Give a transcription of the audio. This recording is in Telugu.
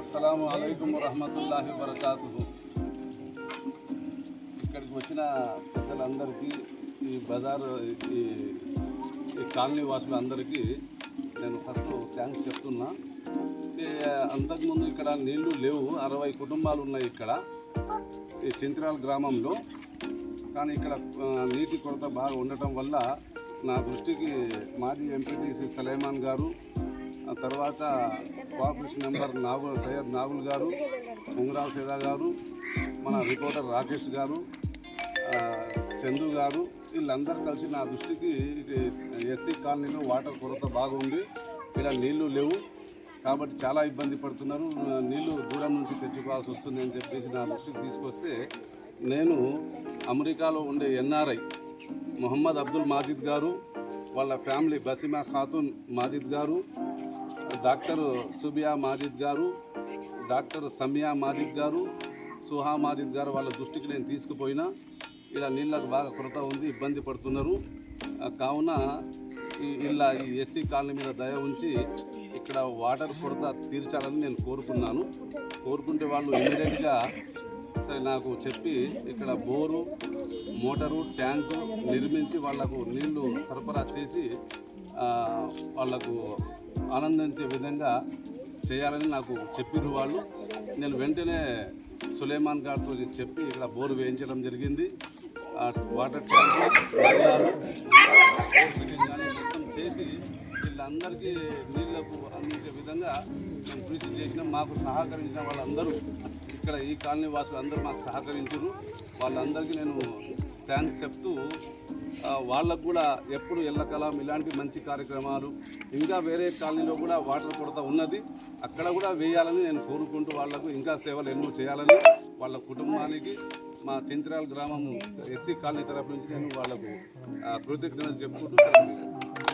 అస్సలం అయికం వరహమతుల్లాహి వరకాతు ఇక్కడికి వచ్చిన పెద్దలందరికీ ఈ బజార్ ఈ కాలనీ వాసులందరికీ నేను ఫస్ట్ థ్యాంక్స్ చెప్తున్నా. అంతకుముందు ఇక్కడ నీళ్ళు లేవు అరవై కుటుంబాలు ఉన్నాయి ఇక్కడ ఈ చింత్రాల గ్రామంలో. కానీ ఇక్కడ నీటి కొరత బాగా ఉండటం వల్ల నా దృష్టికి మాజీ ఎంపీటీసీ సలేమాన్ గారు తర్వాత కోఆపరేషన్ మెంబర్ నాగు సయ్యద్ నాగుల్ గారు ఉంగరావు సీదా గారు మన రిపోర్టర్ రాకేష్ గారు చందు గారు వీళ్ళందరూ కలిసి నా దృష్టికి ఎస్సీ కాలనీలో వాటర్ కొరత బాగుంది. ఇక్కడ నీళ్ళు లేవు. కాబట్టి చాలా ఇబ్బంది పడుతున్నారు. నీళ్ళు దూరం నుంచి తెచ్చుకోవాల్సి వస్తుంది అని చెప్పేసి నా దృష్టికి తీసుకొస్తే నేను అమెరికాలో ఉండే ఎన్ఆర్ఐ మొహమ్మద్ అబ్దుల్ మాజిద్ గారు వాళ్ళ ఫ్యామిలీ బసిమా ఖాతున్ మాజిద్ గారు డాక్టర్ సుబియా మాజిద్ గారు డాక్టర్ సమియా మాజిద్ గారు సుహా మాజిద్ గారు వాళ్ళ దృష్టికి నేను తీసుకుపోయినా. ఇలా నీళ్ళకు బాగా కొరత ఉంది ఇబ్బంది పడుతున్నారు. కావున ఈ ఇలా ఈ ఎస్సీ కాలనీ మీద దయ ఉంచి ఇక్కడ వాటర్ కొరత తీర్చాలని నేను కోరుకున్నాను. కోరుకుంటే వాళ్ళు ఇమీడియట్గా నాకు చెప్పి ఇక్కడ బోరు మోటారు ట్యాంకు నిర్మించి వాళ్ళకు నీళ్ళు సరఫరా చేసి వాళ్ళకు ఆనందించే విధంగా చేయాలని నాకు చెప్పిరు వాళ్ళు. నేను వెంటనే సులేమాన్ గారితో చెప్పి ఇక్కడ బోరు వేయించడం జరిగింది. వాటర్ ట్యాంకు కానీ మొత్తం చేసి వీళ్ళందరికీ నీళ్ళకు అందించే విధంగా మేము కృషి చేసినాం. మాకు సహకరించిన వాళ్ళందరూ ఇక్కడ ఈ కాలనీ వాసులు అందరూ మాకు సహకరించారు. వాళ్ళందరికీ నేను థ్యాంక్స్ చెప్తూ వాళ్ళకు కూడా ఎప్పుడు ఎల్లకలం ఇలాంటి మంచి కార్యక్రమాలు ఇంకా వేరే కాలనీలో కూడా వాటర్ కొరత ఉన్నది. అక్కడ కూడా వేయాలని నేను కోరుకుంటూ వాళ్ళకు ఇంకా సేవలు ఎన్నో చేయాలని వాళ్ళ కుటుంబానికి మా చింత్రాల గ్రామం ఎస్సీ కాలనీ తరపు నుంచి నేను వాళ్ళకు కృతజ్ఞతలు చెప్పుకుంటూ సెలవు